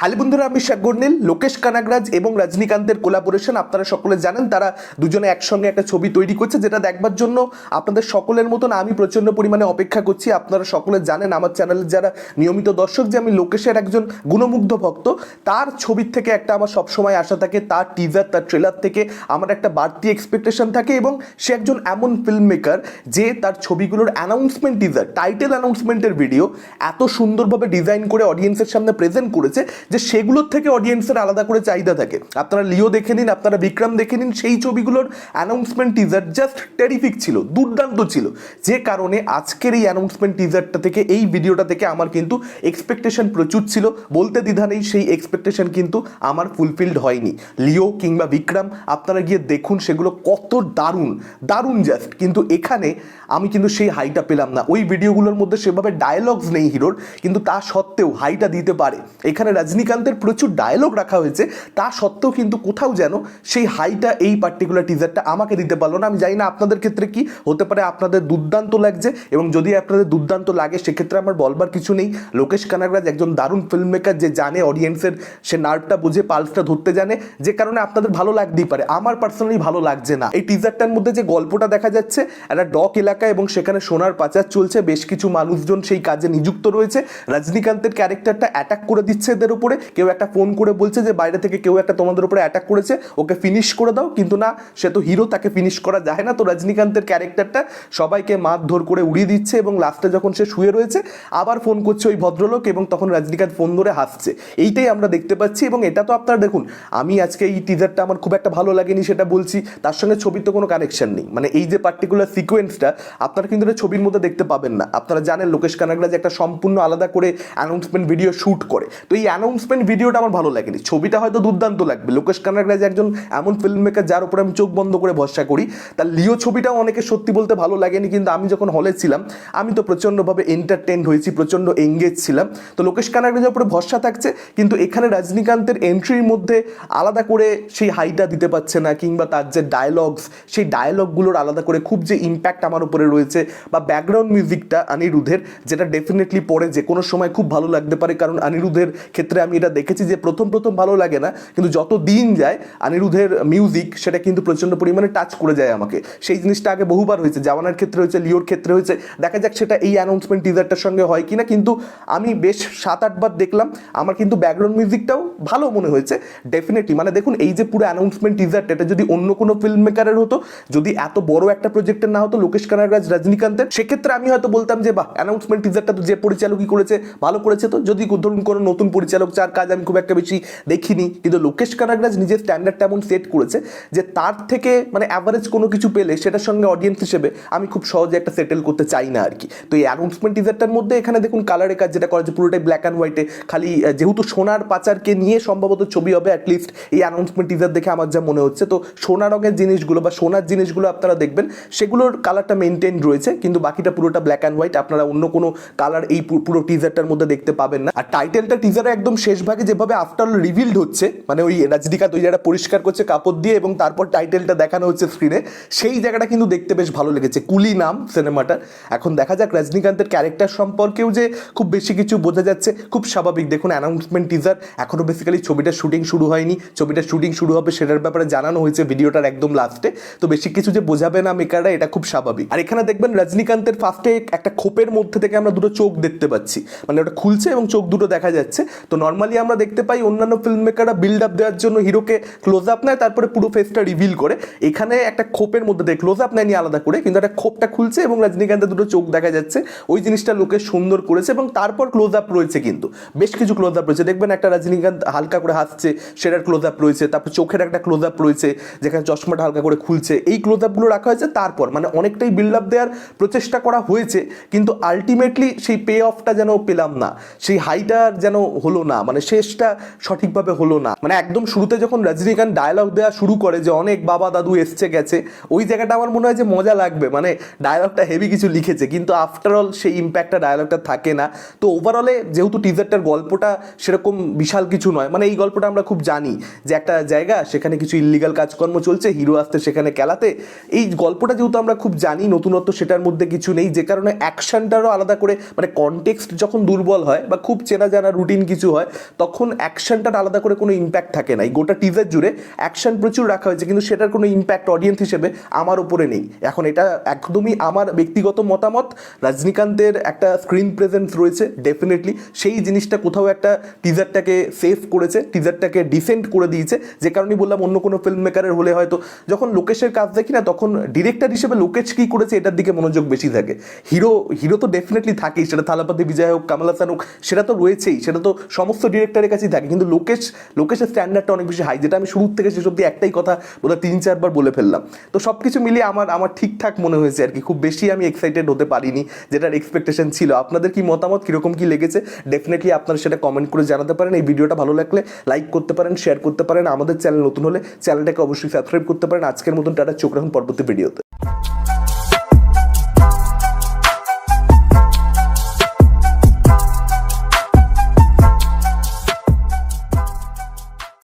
Hello বন্ধুরা, আমি শেখ গর্নিল, লোকেশ কানাগরাজ এবং রজনীকান্তের কোলাবোরেশন আপনারা সকলে জানেন, তারা দুজনে একসঙ্গে একটা ছবি তৈরি করছে, যেটা দেখবার জন্য আপনাদের সকলের মতন আমি প্রচণ্ড পরিমাণে অপেক্ষা করছি। আপনারা সকলে জানেন, আমার চ্যানেলের যারা নিয়মিত দর্শক, যে আমি লোকেশের একজন গুণমুগ্ধ ভক্ত, তার ছবির থেকে একটা আমার সবসময় আশা থাকে, তার টিজার তার ট্রেলার থেকে আমার একটা বাড়তি এক্সপেকটেশন থাকে এবং সে একজন এমন ফিল্ম মেকার যে তার ছবিগুলোর অ্যানাউন্সমেন্ট টিজার টাইটেল অ্যানাউন্সমেন্টের ভিডিও এত সুন্দরভাবে ডিজাইন করে অডিয়েন্সের সামনে প্রেজেন্ট করেছে যে সেগুলোর থেকে অডিয়েন্সের আলাদা করে চাহিদা থাকে। আপনারা লিও দেখে নিন, আপনারা বিক্রম দেখে নিন, সেই ছবিগুলোর অ্যানাউন্সমেন্ট টিজার জাস্ট টেরিফিক ছিল, দুর্দান্ত ছিল। যে কারণে আজকের এই অ্যানাউন্সমেন্ট টিজারটা থেকে, এই ভিডিওটা থেকে আমার কিন্তু এক্সপেকটেশন প্রচুর ছিল। বলতে দ্বিধা নেই, সেই এক্সপেকটেশন কিন্তু আমার ফুলফিলড হয়নি। লিও কিংবা বিক্রম, আপনারা গিয়ে দেখুন সেগুলো কত দারুণ দারুণ জাস্ট কিন্তু এখানে আমি কিন্তু সেই হাইটা পেলাম না। ওই ভিডিওগুলোর মধ্যে সেভাবে ডায়লগস নেই হিরোর, কিন্তু তা সত্ত্বেও হাইটা দিতে পারে। এখানে রজনীকান্তের প্রচুর ডায়লগ রাখা হয়েছে, তা সত্ত্বেও কিন্তু কোথাও যেন সেই হাইটা এই পার্টিকুলার টিজারটা আমাকে দিতে পারল না। আমি জানি না আপনাদের ক্ষেত্রে কি হতে পারে, আপনাদের দুর্দান্ত লাগছে, এবং যদি আপনাদের দুর্দান্ত লাগে, সেক্ষেত্রে আমার বলবার কিছু নেই। লোকেশ কানাগরাজ একজন দারুণ ফিল্ম মেকার যে জানে অডিয়েন্সের সে নার্ভটা বুঝে পালসটা ধরতে জানে, যে কারণে আপনাদের ভালো লাগতেই পারে। আমার পার্সোনালি ভালো লাগছে না। এই টিজারটার মধ্যে যে গল্পটা দেখা যাচ্ছে, একটা ডক এলাকা এবং সেখানে সোনার পাচার চলছে, বেশ কিছু মানুষজন সেই কাজে নিযুক্ত রয়েছে। রজনীকান্তের ক্যারেক্টারটা অ্যাটাক করে দিচ্ছে এদের উপরে। কেউ একটা ফোন করে বলছে যে বাইরে থেকে কেউ একটা তোমাদের উপরে অ্যাটাক করেছে, ওকে ফিনিশ করে দাও। কিন্তু না, সে তো হিরো তাকে ফিনিশ করা যায় না। তো রজনীকান্তের ক্যারেক্টারটা সবাইকে মারধর করে উড়িয়ে দিচ্ছে এবং লাস্টে যখন সে শুয়ে রয়েছে, আবার ফোন করছে ওই ভদ্রলোক এবং তখন রজনীকান্ত ফোন ধরে হাসছে। এইটাই আমরা দেখতে পাচ্ছি এবং এটা তো আপনারা দেখুন, আমি আজকে এই টিজারটা আমার খুব একটা ভালো লাগেনি সেটা বলছি, তার সঙ্গে ছবির তো কোনো কানেকশন নেই। মানে এই যে পার্টিকুলার সিকোয়েন্সটা আপনারা কিন্তু এটা ছবির মধ্যে দেখতে পাবেন না। আপনারা জানেন লোকেশ কানাগরা যে একটা সম্পূর্ণ আলাদা করে অ্যানাউন্সমেন্ট ভিডিও শ্যুট করে। তো এই অ্যানাউন্সমেন্ট ভিডিওটা আমার ভালো লাগেনি। ছবিটা হয়তো দুর্দান্ত লাগবে। লোকেশ কানাগরাজ একজন এমন ফিল্ম মেকার যার উপরে আমি চোখ বন্ধ করে ভরসা করি, তার লিও ছবিটাও অনেকে সত্যি বলতে ভালো লাগেনি, কিন্তু আমি যখন হলে ছিলাম, আমি তো প্রচণ্ডভাবে এন্টারটেন হয়েছি, প্রচণ্ড এঙ্গেজ ছিলাম। তো লোকেশ কানাগরাজের উপরে ভরসা থাকছে, কিন্তু এখানে রজনীকান্তের এন্ট্রির মধ্যে আলাদা করে সেই হাইটা দিতে পারছে না, কিংবা তার যে ডায়লগস সেই ডায়লগগুলোর আলাদা করে খুব যে ইম্প্যাক্ট আমার উপরে রয়েছে, বা ব্যাকগ্রাউন্ড মিউজিকটা অনিরুদ্ধের, যেটা ডেফিনেটলি পরে যে কোনো সময় খুব ভালো লাগতে পারে, কারণ অনিরুদ্ধের ক্ষেত্রে আমি এটা দেখেছি যে প্রথম প্রথম ভালো লাগে না, কিন্তু যত দিন যায়, অনিরুদ্ধের মিউজিক সেটা কিন্তু প্রচণ্ড পরিমাণে টাচ করে যায় আমাকে। সেই জিনিসটা আগে বহুবার হয়েছে জাওয়ানার ক্ষেত্রে হয়েছে, লিওর ক্ষেত্রে হয়েছে, দেখা যাক সেটা এই অ্যানাউন্সমেন্ট টিজারটার সঙ্গে হয় কিনা, কিন্তু আমি বেশ সাত আটবার দেখলাম, আমার কিন্তু ব্যাকগ্রাউন্ড মিউজিকটাও ভালো মনে হয়েছে ডেফিনেটলি মানে দেখুন এই যে পুরো অ্যানাউন্সমেন্ট টিজারটা এটা যদি অন্য কোনো ফিল্ম মেকারের হতো, যদি এত বড় একটা প্রজেক্টের না হতো, লোকেশ কানাগরাজ রজনীকান্তের, সেক্ষেত্রে আমি হয়তো বলতাম যে, বাহ অ্যানাউন্সমেন্ট টিজারটা তো যে পরিচালকই করেছে, ভালো করেছে তো, যদি ধরুন কোনো নতুন পরিচালক যার কাজ আমি খুব একটা বেশি দেখিনি, কিন্তু লোকেশ কানাগরাজ নিজের স্ট্যান্ডার্ডটা এমন সেট করেছে যে তার থেকে মানে অ্যাভারেজ কোনো কিছু পেলে সেটার সঙ্গে অডিয়েন্স হিসেবে আমি খুব সহজে একটা সেটেল করতে চাই না আর কি। তো এই অ্যানাউন্সমেন্ট টিজারটার মধ্যে এখানে দেখুন কালারের কাজ যেটা করা হচ্ছে পুরোটাই ব্ল্যাক অ্যান্ড হোয়াইটে খালি যেহেতু সোনার পাচারকে নিয়ে সম্ভবত ছবি হবে অ্যাটলিস্ট এই অ্যানাউন্সমেন্ট টিজার দেখে আমার যা মনে হচ্ছে। তো সোনা রঙের জিনিসগুলো বা সোনার জিনিসগুলো আপনারা দেখবেন, সেগুলোর কালারটা মেনটেন রয়েছে, কিন্তু বাকিটা পুরোটা ব্ল্যাক অ্যান্ড হোয়াইট আপনারা অন্য কোনো কালার এই পুরো টিজারটার মধ্যে দেখতে পাবেন না। আর টাইটেলটা টিজারে একদম শেষ ভাগে যেভাবে আফটার রিভিলড হচ্ছে মানে ওই রজনীকান্ত ওই জায়গাটা পরিষ্কার করছে কাপড় দিয়ে এবং তারপর টাইটেলটা দেখানো হচ্ছে স্ক্রিনে সেই জায়গাটা কিন্তু দেখতে বেশ ভালো লেগেছে, কুলি নাম সিনেমাটা এখন দেখা যাক রজনীকান্তের ক্যারেক্টার সম্পর্কেও যে খুব বেশি কিছু বোঝা যাচ্ছে, খুব স্বাভাবিক। দেখুন অ্যানাউন্সমেন্ট টিজার এখনও বেসিক্যালি ছবিটার শুটিং শুরু হয়নি। ছবিটার শুটিং শুরু হবে সেটার ব্যাপারে জানানো হয়েছে ভিডিওটার একদম লাস্টে তো বেশি কিছু যে বোঝাবে না মেকাররা এটা খুব স্বাভাবিক। আর এখানে দেখবেন রজনীকান্তের ফার্স্টে একটা খোপের মধ্যে থেকে আমরা দুটো চোখ দেখতে পাচ্ছি। মানে ওটা খুলছে এবং চোখ দুটো দেখা যাচ্ছে। তো নর্মালি আমরা দেখতে পাই অন্যান্য ফিল্ম মেকাররা বিল্ড আপ দেওয়ার জন্য হিরোকে ক্লোজ আপ নেয়, তারপরে পুরো ফেসটা রিভিল করে। এখানে একটা খোপের মধ্যে দেয় ক্লোজ আপ নেয়নি আলাদা করে, কিন্তু একটা খোপটা খুলছে এবং রজনীকান্তের দুটো চোখ দেখা যাচ্ছে। ওই জিনিসটা লোকে সুন্দর করেছে এবং তারপর ক্লোজ আপ রয়েছে কিন্তু। বেশ কিছু ক্লোজ আপ রয়েছে। দেখবেন একটা রজনীকান্ত হালকা করে হাসছে, সেটার ক্লোজ আপ রয়েছে, তারপর চোখের একটা ক্লোজ আপ রয়েছে, যেখানে চশমাটা হালকা করে খুলছে। এই ক্লোজ আপগুলো রাখা হয়েছে তারপর। মানে অনেকটাই বিল্ড আপ দেওয়ার প্রচেষ্টা করা হয়েছে, কিন্তু আলটিমেটলি সেই পে অফটা যেন পেলাম না, সেই হাইটা যেন হলো না। মানে শেষটা সঠিকভাবে হলো না। মানে একদম শুরুতে যখন রজনীকান্ত ডায়লগ দেওয়া শুরু করে যে অনেক বাবা দাদু এসছে, গেছে, ওই জায়গাটা আমার মনে হয় যে মজা লাগবে। মানে ডায়লগটা হেভি কিছু লিখেছে, কিন্তু আফটার অল সেই ইম্প্যাক্টটা ডায়লগটা থাকে না। তো ওভারঅলে যেহেতু টিজারটার গল্পটা সেরকম বিশাল কিছু নয় মানে এই গল্পটা আমরা খুব জানি যে একটা জায়গা সেখানে কিছু ইলিগাল কাজকর্ম চলছে হিরো আসতে সেখানে খেলাতে এই গল্পটা যেহেতু আমরা খুব জানি, নতুনত্ব সেটার মধ্যে কিছু নেই, যে কারণে অ্যাকশনটারও আলাদা করে মানে কনটেক্সট যখন দুর্বল হয় বা খুব চেনা জানা রুটিন কিছু হয় হয় তখন অ্যাকশনটার আলাদা করে কোনো ইম্প্যাক্ট থাকে না। গোটা টিজার জুড়ে অ্যাকশন প্রচুর রাখা হয়েছে, কিন্তু সেটার কোনো ইম্প্যাক্ট অডিয়েন্স হিসেবে আমার উপরে নেই। এখন এটা একদমই আমার ব্যক্তিগত মতামত। রজনীকান্তের একটা স্ক্রিন প্রেজেন্স রয়েছে ডেফিনেটলি সেই জিনিসটা কোথাও একটা টিজারটাকে সেভ করেছে টিজারটাকে ডিসেন্ট করে দিয়েছে। যে কারণে বললাম, অন্য কোনো ফিল্ম মেকারের হলে হয়তো যখন লোকেশের কাজ দেখি না, তখন ডিরেক্টর হিসেবে লোকেশ কী করেছে, এটার দিকে মনোযোগ বেশি থাকে। হিরো হিরো তো ডেফিনেটলি থাকেই, সেটা থালাপতি বিজয় হোক, কামাল হাসান হোক, সেটা তো রয়েছেই। সেটা তো সমস্ত ডিরেক্টরের কাছেই থাকে। কিন্তু লোকেশ, লোকেশের স্ট্যান্ডার্ডটা অনেক বেশি হাই যেটা আমি শুরু থেকে শেষ অব্দি একটাই কথা বোধহয় তিন, চারবার বলে ফেললাম। তো সব কিছু মিলিয়ে আমার আমার ঠিকঠাক মনে হয়েছে আর কি। খুব বেশি আমি এক্সাইটেড হতে পারিনি, যেটার এক্সপেকটেশন ছিল। আপনাদের কি মতামত, কীরকম কি লেগেছে? ডেফিনেটলি আপনারা সেটা কমেন্ট করে জানাতে পারেন। এই ভিডিওটা ভালো লাগলে লাইক করতে পারেন শেয়ার করতে পারেন। আমাদের চ্যানেল নতুন হলে চ্যানেলটাকে অবশ্যই সাবস্ক্রাইব করতে পারেন। আজকের মতন টাটা, চোখ রাখুন পরবর্তী ভিডিওতে